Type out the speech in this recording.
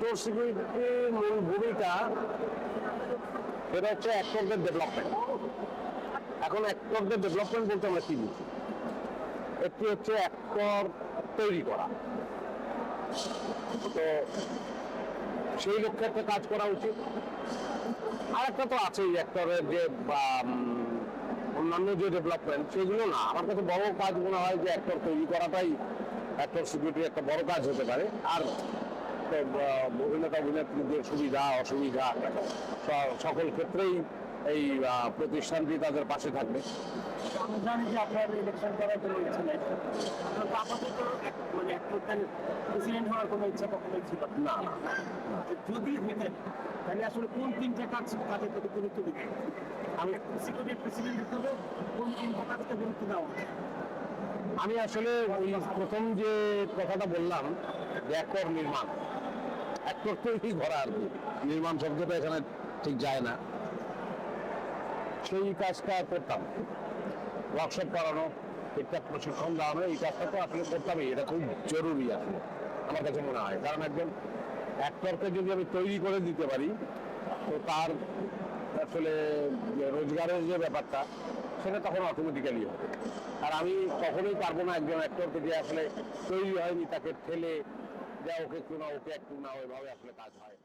Actor সিকিউরিটির মূল ভূমিকা এটা হচ্ছে অ্যাক্টরদের ডেভেলপমেন্ট এখন অ্যাক্টরদের ডেভেলপমেন্ট বলতে আমরা কি বুঝি? একটি হচ্ছে অ্যাক্টর তৈরি করা। তো সেই লক্ষ্যে একটা কাজ করা উচিত। আর একটা তো আছেই অ্যাক্টরের যে অন্যান্য যে ডেভেলপমেন্ট সেগুলো না। আমার কাছে বড় কাজ মনে হয় যে অ্যাক্টর তৈরি করাটাই অ্যাক্টর সিকিউরিটির একটা বড় কাজ হতে পারে। আর অভিনেতা অভিনেত্রীদের সুবিধা অসুবিধা সকল ক্ষেত্রেই এই প্রতিষ্ঠানটি তাদের পাশে থাকবে। আমি জানি যে আপনার ইলেকশন করার কোনো ইচ্ছা নেই এক- মানে প্রেসিডেন্ট হওয়ার কোনো ইচ্ছা কখনোই ছিল না। যদি হতেন তাহলে আসলে কোন তিনটা কাজ কাজের প্রতি গুরুত্ব আমি সিকিউরিটি প্রেসিডেন্ট হিসেবে কোন তিনটা কাজকে গুরুত্ব দেওয়া? আমি আসলে ওই প্রথম যে কথাটা বললাম যে অ্যাক্টর নির্মাণ করা আর কি। নির্মাণ শব্দটা এখানে ঠিক যায় না। সেই কাজটা করতাম। ওয়ার্কশপ করানো ঠিকঠাক প্রশিক্ষণ দেওয়ানো, এই কাজটা তো আসলে করতামই। এটা খুব জরুরি আসলে, আমার কাছে মনে হয়। কারণ একজন অ্যাক্টরকে যদি আমি তৈরি করে দিতে পারি, তো তার আসলে রোজগারের যে ব্যাপারটা, সেটা তখন অটোমেটিক্যালি হবে। আর আমি কখনোই পারব না একজন অ্যাক্টরকে যে আসলে তৈরি হয়নি, তাকে ঠেলে যা ওকে একটু ওকে একটু না ওইভাবে আসলে কাজ হয়